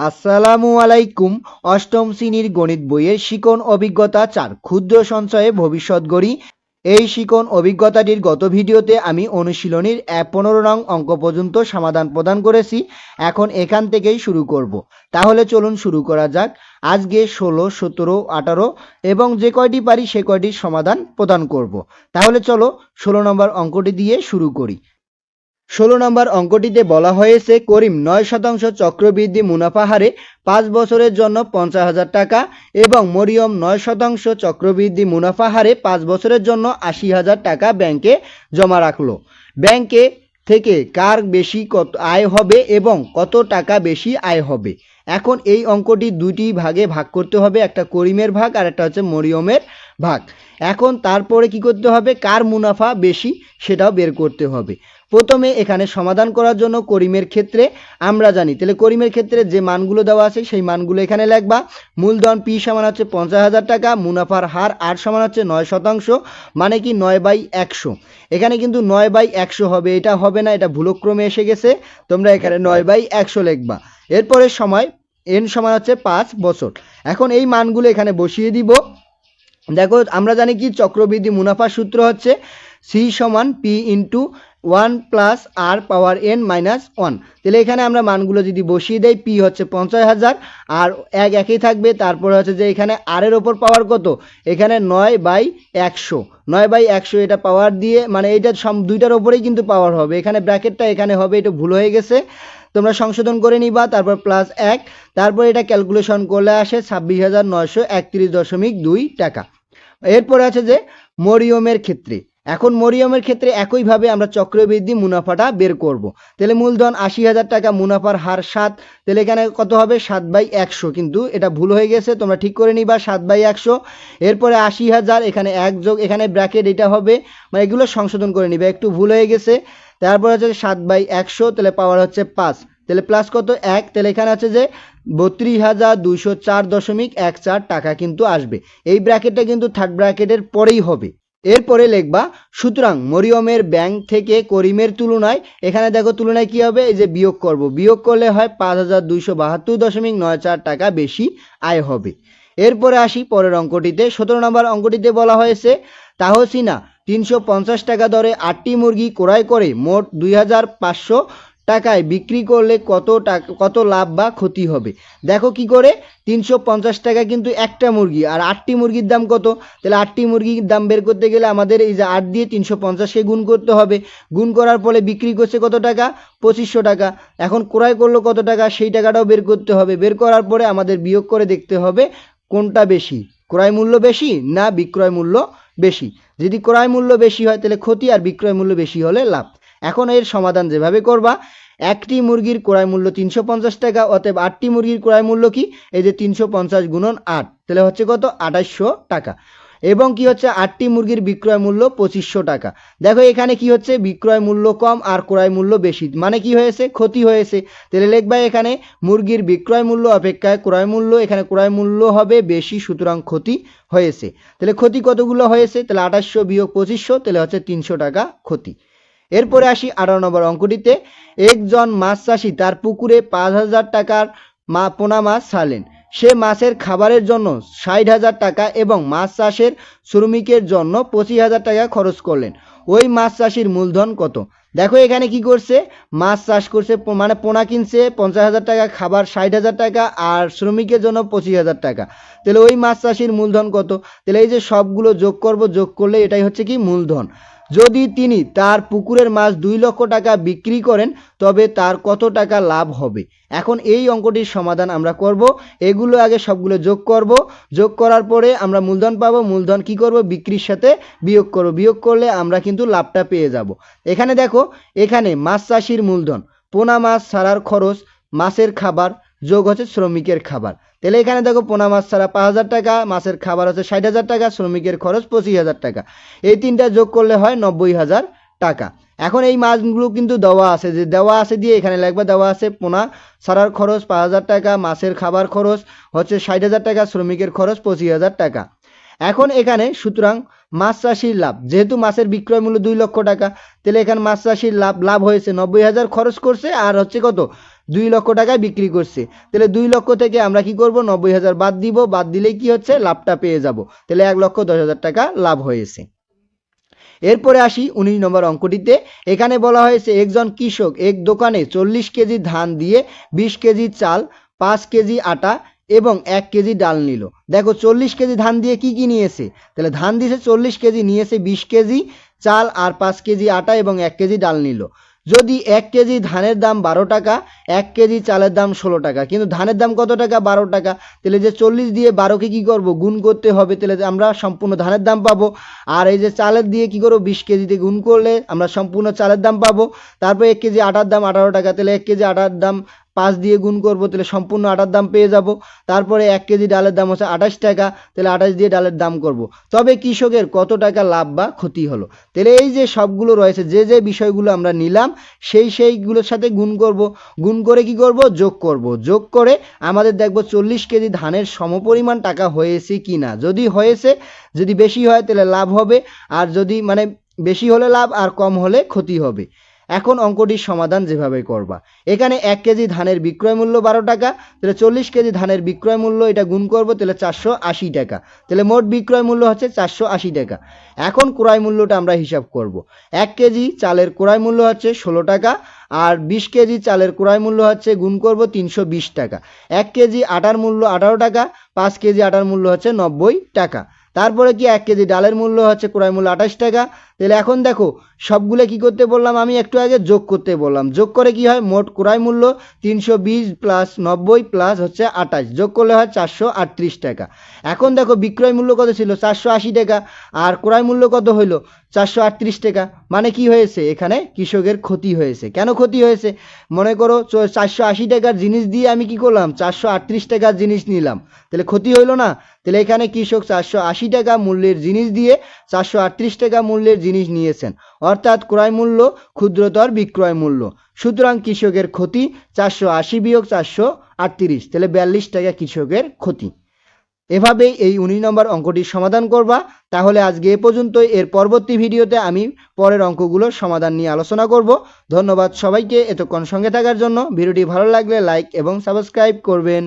আসসালামু আলাইকুম, অষ্টম শ্রেণির গণিত বইয়ের শিকন অভিজ্ঞতা চার, ক্ষুদ্র সঞ্চয়ে ভবিষ্যৎ গড়ি। এই শিকন অভিজ্ঞতাটির গত ভিডিওতে আমি অনুশীলনীর পনেরো নং অঙ্ক পর্যন্ত সমাধান প্রদান করেছি। এখন এখান থেকেই শুরু করব। তাহলে চলুন শুরু করা যাক। আজকে ষোলো, সতেরো, আঠারো এবং যে কয়টি পারি সে কয়টির সমাধান প্রদান করব। তাহলে চলো ষোলো নম্বর অঙ্কটি দিয়ে শুরু করি। ষোলো নম্বর অঙ্কটিতে বলা হয়েছে, করিম নয় শতাংশ চক্রবৃদ্ধি মুনাফা হারে পাঁচ বছরের জন্য পঞ্চাশ হাজার টাকা এবং মরিয়ম নয় শতাংশ চক্রবৃদ্ধি মুনাফা হারে পাঁচ বছরের জন্য আশি হাজার টাকা ব্যাংকে জমা রাখল। ব্যাংকে থেকে কার বেশি কত আয় হবে এবং কত টাকা বেশি আয় হবে? এখন এই অঙ্কটি দুটি ভাগে ভাগ করতে হবে, একটা করিমের ভাগ আর একটা হচ্ছে মরিয়মের ভাগ। এখন তারপরে কি করতে হবে? কার মুনাফা বেশি সেটাও বের করতে হবে। প্রথমে এখানে সমাধান করার জন্য করিমের ক্ষেত্রে আমরা জানি। তাহলে করিমের ক্ষেত্রে যে মানগুলো দেওয়া আছে, সেই মানগুলো এখানে লেখবা। মূলধন পি সমান হচ্ছে পঞ্চাশ হাজার টাকা, মুনাফার হার আর সমান হচ্ছে নয় শতাংশ মানে কি নয় বাই একশো। এখানে কিন্তু নয় বাই একশো হবে, এটা হবে না, এটা ভুলক্রমে এসে গেছে। তোমরা এখানে নয় বাই একশো লেখবা। এরপরে সময় এন সমান হচ্ছে পাঁচ বছর। এখন এই মানগুলো এখানে বসিয়ে দিব। দেখো, আমরা জানি কি, চক্রবৃদ্ধি মুনাফার সূত্র হচ্ছে সি সমান P into one plus R power N minus one. তাহলে এখানে আমরা মানগুলো যদি বসিয়ে দেই, পি হচ্ছে পঞ্চাশ হাজার, আর এক একই থাকবে, তারপরে হচ্ছে যে এখানে আর এর ওপর পাওয়ার কত? এখানে নয় বাই একশো। নয় বাই একশো এটা পাওয়ার দিয়ে মানে এইটা সম, দুইটার ওপরেই কিন্তু পাওয়ার হবে। এখানে ব্র্যাকেটটা এখানে হবে, এটা ভুল হয়ে গেছে। তোমরা সংশোধন করে নিবা, তারপর প্লাস এক। তারপর এটা ক্যালকুলেশন করলে আসে ছাব্বিশ হাজার নয়শো একত্রিশ দশমিক দুই টাকা। এরপরে আছে যে মরিয়মের ক্ষেত্রে। এখন মরিয়মের ক্ষেত্রে একইভাবে আমরা চক্রবৃদ্ধি মুনাফাটা বের করব। তাহলে মূলধন আশি হাজার টাকা, মুনাফার হার সাত, তাহলে এখানে কত হবে? সাত বাই একশো। কিন্তু এটা ভুল হয়ে গেছে, তোমরা ঠিক করে নিবা, সাত বাই একশো। এরপরে আশি হাজার, এখানে এক যোগ, এখানে ব্র্যাকেট, এটা হবে। মানে এগুলো সংশোধন করে নিবে, একটু ভুল হয়ে গেছে। তারপর হচ্ছে সাত বাই একশো, তাহলে পাওয়ার হচ্ছে পাঁচ। তাহলে প্লাস কত? এক। তাহলে এখানে আছে যে বত্রিশ হাজার দুইশো চার দশমিক এক চার টাকা কিন্তু আসবে। এই ব্র্যাকেটটা কিন্তু থার্ড ব্র্যাকেটের পরেই হবে। এরপরে লিখবা, সুতরাং মরিয়মের ব্যাংক থেকে করিমের তুলনায়, এখানে দেখো তুলনায় কি হবে? এই যে বিয়োগ করব। বিয়োগ করলে হয় পাঁচ হাজার দুইশো বাহাত্তর দশমিক নয় চার টাকা বেশি আয় হবে। এরপরে আসি পরের অঙ্কটিতে। সতেরো নম্বর অঙ্কটিতে বলা হয়েছে, তাহসিনা তিনশো পঞ্চাশ টাকা দরে আটটি মুরগি ক্রয় করে মোট দুই হাজার পাঁচশো টাকায় বিক্রি করলে কত টাকা, কত লাভ বা ক্ষতি হবে। দেখো কি করে? তিনশো পঞ্চাশ টাকা কিন্তু একটা মুরগি, আর আটটি মুরগির দাম কত? তাহলে আটটি মুরগির দাম বের করতে গেলে আমাদের এই যে আট দিয়ে তিনশো পঞ্চাশকে গুণ করতে হবে। গুণ করার ফলে বিক্রি করছে কত টাকা? পঁচিশশো টাকা। এখন ক্রয় করল কত টাকা? সেই টাকাটাও বের করতে হবে। বের করার পরে আমাদের বিয়োগ করে দেখতে হবে কোনটা বেশি। ক্রয় মূল্য বেশি না বিক্রয় মূল্য বেশি। যদি ক্রয় মূল্য বেশি হয়, তাহলে ক্ষতি, আর বিক্রয় মূল্য বেশি হলে লাভ। এখন এর সমাধান যেভাবে করবা, একটি মুরগির ক্রয় মূল্য তিনশো পঞ্চাশ টাকা, অতএব আটটি মুরগির ক্রয় মূল্য কি? এই যে তিনশো পঞ্চাশ গুণন আট, তাহলে হচ্ছে কত? আঠাশশো টাকা। এবং কি হচ্ছে? আটটি মুরগির বিক্রয় মূল্য পঁচিশশো টাকা। দেখো এখানে কি হচ্ছে? বিক্রয় মূল্য কম আর ক্রয় মূল্য বেশি। মানে কি হয়েছে? ক্ষতি হয়েছে। তাহলে লিখবা এখানে মুরগির বিক্রয় মূল্য অপেক্ষায় ক্রয় মূল্য, এখানে ক্রয় মূল্য হবে বেশি, সুতরাং ক্ষতি হয়েছে। তাহলে ক্ষতি কতগুলো হয়েছে? তাহলে আঠাশশো বিয়োগ পঁচিশশো, তাহলে হচ্ছে তিনশো টাকা ক্ষতি। এরপরে আসি আঠারো নম্বর অঙ্কটিতে। একজন মাছ চাষি তার পুকুরে পাঁচ হাজার টাকার মা পোনা মাছ ছাড়লেন। সে মাছের খাবারের জন্য ষাট হাজার টাকা এবং মাছ চাষের শ্রমিকের জন্য পঁচিশ হাজার টাকা খরচ করলেন। ওই মাছ চাষির মূলধন কত? দেখো এখানে কি করছে? মাছ চাষ করছে মানে পোনা কিনছে, পঞ্চাশ হাজার টাকা, খাবার ষাট হাজার টাকা আর শ্রমিকের জন্য পঁচিশ হাজার টাকা। তাহলে ওই মাছ চাষির মূলধন কত? তাহলে এই যে সবগুলো যোগ করব, যোগ করলে এটাই হচ্ছে কি? মূলধন। যদি তিনি তার পুকুরের মাছ দুই লক্ষ টাকা বিক্রি করেন, তবে তার কত টাকা লাভ হবে? এখন এই অঙ্কটির সমাধান আমরা করব। এগুলো আগে সবগুলো যোগ করব। যোগ করার পরে আমরা মূলধন পাবো। মূলধন কি করব? বিক্রির সাথে বিয়োগ করব। বিয়োগ করলে আমরা কিন্তু লাভটা পেয়ে যাব। এখানে দেখো, এখানে মাছ চাষির মূলধন। পোনা মাছ ছাড়ার খরচ, মাছের খাবার যোগ হচ্ছে শ্রমিকের খাবার। তাহলে এখানে দেখো পোনা মাছ ছাড়া পাঁচ হাজার টাকা, মাছের খাবার হচ্ছে ষাট হাজার টাকা, শ্রমিকের খরচ পঁচিশ হাজার টাকা। এই তিনটা যোগ করলে হয় নব্বই হাজার টাকা। এখন এই মাছগুলো কিন্তু দেওয়া আছে, যে দেওয়া আছে দিয়ে এখানে লাগবে দেওয়া আছে পোনা ছাড়ার খরচ পাঁচ হাজার টাকা, মাছের খাবার খরচ হচ্ছে ষাট হাজার টাকা, শ্রমিকের খরচ পঁচিশ হাজার টাকা। এখন এখানে সুতরাং মাছ চাষির লাভ, যেহেতু মাছের বিক্রয় মূল্য দুই লক্ষ টাকা, তাহলে এখানে মাছ চাষির লাভ লাভ হয়েছে নব্বই হাজার খরচ করছে, আর হচ্ছে কত? দুই লক্ষ টাকায় বিক্রি করছে। তাহলে দুই লক্ষ থেকে আমরা কি করব? নব্বই হাজার বাদ দিব। বাদ দিলেই কি হচ্ছে? লাভটা পেয়ে যাব। তাহলে এক লক্ষ দশ হাজার টাকা লাভ হয়েছে। এরপরে আসি উনিশ নম্বর অঙ্কটিতে। এখানে বলা হয়েছে, একজন কৃষক এক দোকানে চল্লিশ কেজি ধান দিয়ে বিশ কেজি চাল, পাঁচ কেজি আটা এবং এক কেজি ডাল নিল। দেখো, চল্লিশ কেজি ধান দিয়ে কি কি নিয়েছে? তাহলে ধান দিয়েছে চল্লিশ কেজি, নিয়েছে বিশ কেজি চাল আর পাঁচ কেজি আটা এবং এক কেজি ডাল নিল। যদি এক কেজি ধানের দাম বারো টাকা, এক কেজি চালের দাম ষোলো টাকা। কিন্তু ধানের দাম কত টাকা? বারো টাকা। তাহলে যে চল্লিশ দিয়ে বারোকে কী করব? গুণ করতে হবে। তাহলে আমরা সম্পূর্ণ ধানের দাম পাবো। আর এই যে চালের দিয়ে কি করব? বিশ কেজিতে গুণ করলে আমরা সম্পূর্ণ চালের দাম পাবো। তারপর এক কেজি আটার দাম আঠারো টাকা। তাহলে এক কেজি আটার দাম পাঁচ দিয়ে গুণ করব, তাহলে সম্পূর্ণ আটার দাম পেয়ে যাব। তারপরে এক কেজি ডালের দাম হচ্ছে আঠাশ টাকা, তাহলে আঠাশ দিয়ে ডালের দাম করব। তবে কৃষকের কত টাকা লাভ বা ক্ষতি হলো? তাহলে এই যে সবগুলো রয়েছে, যে যে বিষয়গুলো আমরা নিলাম, সেই সেইগুলোর সাথে গুণ করব। গুণ করে কি করব? যোগ করব। যোগ করে আমাদের দেখব চল্লিশ কেজি ধানের সমপরিমাণ টাকা হয়েছে কি না। যদি হয়েছে, যদি বেশি হয়, তাহলে লাভ হবে। আর যদি মানে বেশি হলে লাভ, আর কম হলে ক্ষতি হবে। এখন অঙ্কটির সমাধান যেভাবে করবা। এখানে এক কেজি ধানের বিক্রয় মূল্য বারো টাকা, তাহলে চল্লিশ কেজি ধানের বিক্রয় মূল্য এটা গুণ করব, তাহলে চারশো আশি টাকা। তাহলে মোট বিক্রয় মূল্য হচ্ছে চারশো আশি টাকা। এখন ক্রয় মূল্যটা আমরা হিসাব করব। এক কেজি চালের ক্রয় মূল্য হচ্ছে ষোলো টাকা, আর বিশ কেজি চালের ক্রয় মূল্য হচ্ছে গুণ করব তিনশো বিশ টাকা। এক কেজি আটার মূল্য আঠারো টাকা, পাঁচ কেজি আটার মূল্য হচ্ছে নব্বই টাকা। তারপরে কি এক কেজি ডালের মূল্য হচ্ছে ক্রয় মূল্য আঠাশ টাকা। তাহলে এখন দেখো সবগুলো কি করতে বললাম? আমি একটু আগে যোগ করতে বললাম। যোগ করে কি হয়? মোট ক্রয় মূল্য তিনশো বিশ প্লাস নব্বই প্লাস হচ্ছে আঠাশ। যোগ করলে হয় চারশো আটত্রিশ টাকা। এখন দেখো বিক্রয় মূল্য কত ছিল? চারশো আশি টাকা। আর ক্রয় মূল্য কত হইল? চারশো আটত্রিশ টাকা। মানে কি হয়েছে? এখানে কৃষকের ক্ষতি হয়েছে। কেন ক্ষতি হয়েছে? মনে করো চারশো আশি টাকার জিনিস দিয়ে আমি কি করলাম? চারশো আটত্রিশ টাকার জিনিস নিলাম। তাহলে ক্ষতি হইল না? তাহলে এখানে কৃষক চারশো আশি টাকা মূল্যের জিনিস দিয়ে চারশো আটত্রিশ টাকা মূল্যের জিনিস নিয়েছেন। অর্থাৎ ক্রয় মূল্য ক্ষুদ্রতর বিক্রয় মূল্য। সুতরাং কৃষকের ক্ষতি চারশো আশি বিয়োগ চারশো আটত্রিশ, তাহলে বিয়াল্লিশ টাকা কৃষকের ক্ষতি। এভাবেই এই উনিশ নম্বর অঙ্কটির সমাধান করবা। তাহলে আজকে এ পর্যন্তই। এর পরবর্তী ভিডিওতে আমি পরের অঙ্কগুলোর সমাধান নিয়ে আলোচনা করব। ধন্যবাদ সবাইকে এতক্ষণ সঙ্গে থাকার জন্য। ভিডিওটি ভালো লাগলে লাইক এবং সাবস্ক্রাইব করবেন।